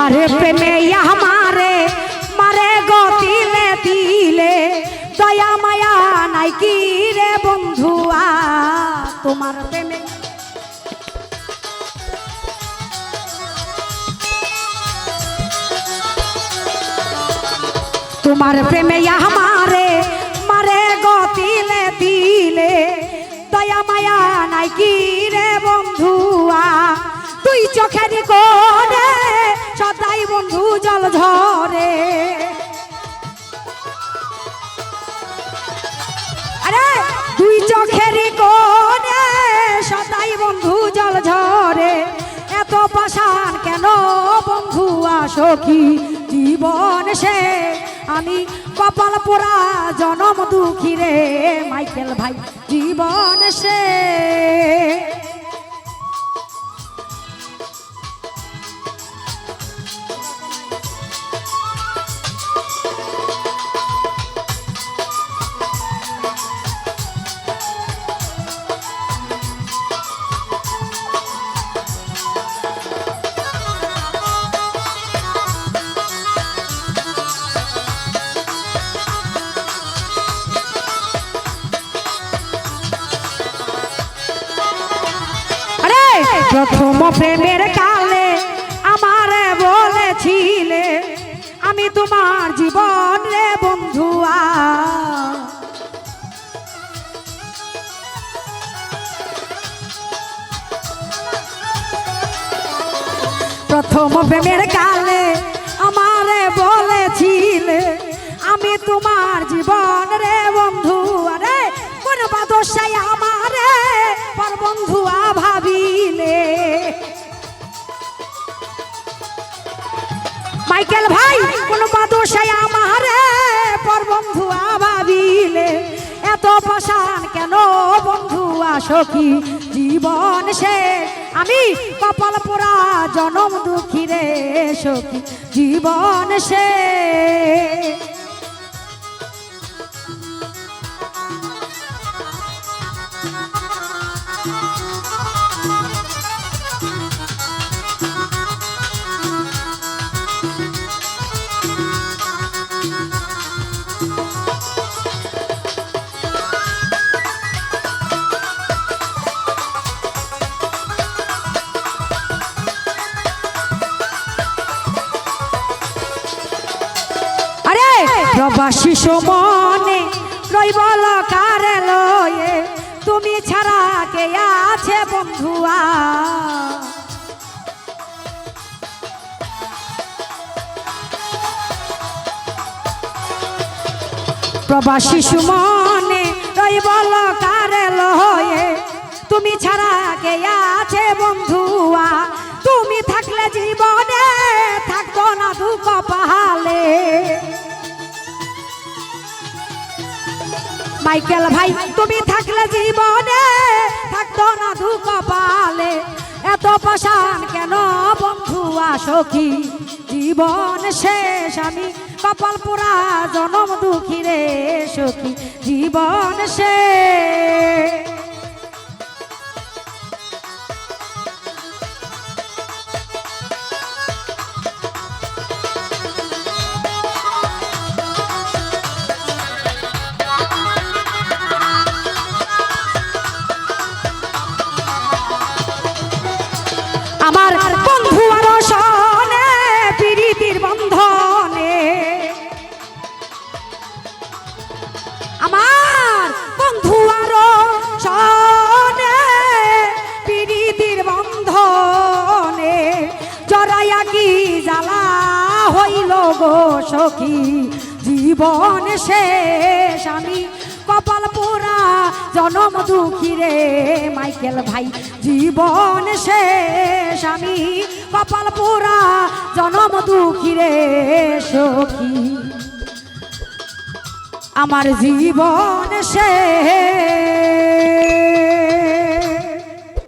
তোমারে প্রেমে আমারে মারে গো দিলে দিলে দয়া মায়া নাই কি রে বন্ধুয়া তোমার প্রেমে তোমার প্রেমে আমারে পাশান কেন বন্ধু আসি জীবন সে। আমি কপাল পোড়া জনম দুঃখী রে, মাইকেল ভাই। জীবন সে। প্রথম প্রেমের কালে আমারে বলেছিলে, আমি তোমার জীবন রে বন্ধুয়া প্রথম প্রেমের কালে আমারে বলেছিলে, আমি তোমার জীবন রে বন্ধু আরে, কোন বাদশাই আমারে পর বন্ধুয়া মাইকেল ভাই, কোন বাদশাই আমারে পর বন্ধুয়া ভাবিলে এত পাশান কেন বন্ধুয়া সখী জীবন সে, আমি কপাল পোড়া জনম দুঃখী রে সখী। জীবন সে। প্রবাসী সমনে রইবল কারে লয়ে। তুমি ছাড়া কে আছে বন্ধুয়া? প্রবাসী সুমনে রইবল কারে লয়ে। তুমি ছাড়া কে আছে বন্ধুয়া? তুমি থাকলে জীবনে মাইকেল ভাই, তুমি থাকলে জীবনে থাকতো না দু পালে এত পাশান কেন বন্ধু সখী জীবন শেষ, আমি কপাল পোড়া জনম দুঃখী রে, সখী। জীবন শেষ। গো সখী, জীবন শেষ। আমি কপাল পোড়া, জনম দুঃখী রে মাইকেল ভাই। জীবন শেষ। আমি কপাল পোড়া, জনম দুঃখী রে সখী। আমার জীবন শেষ।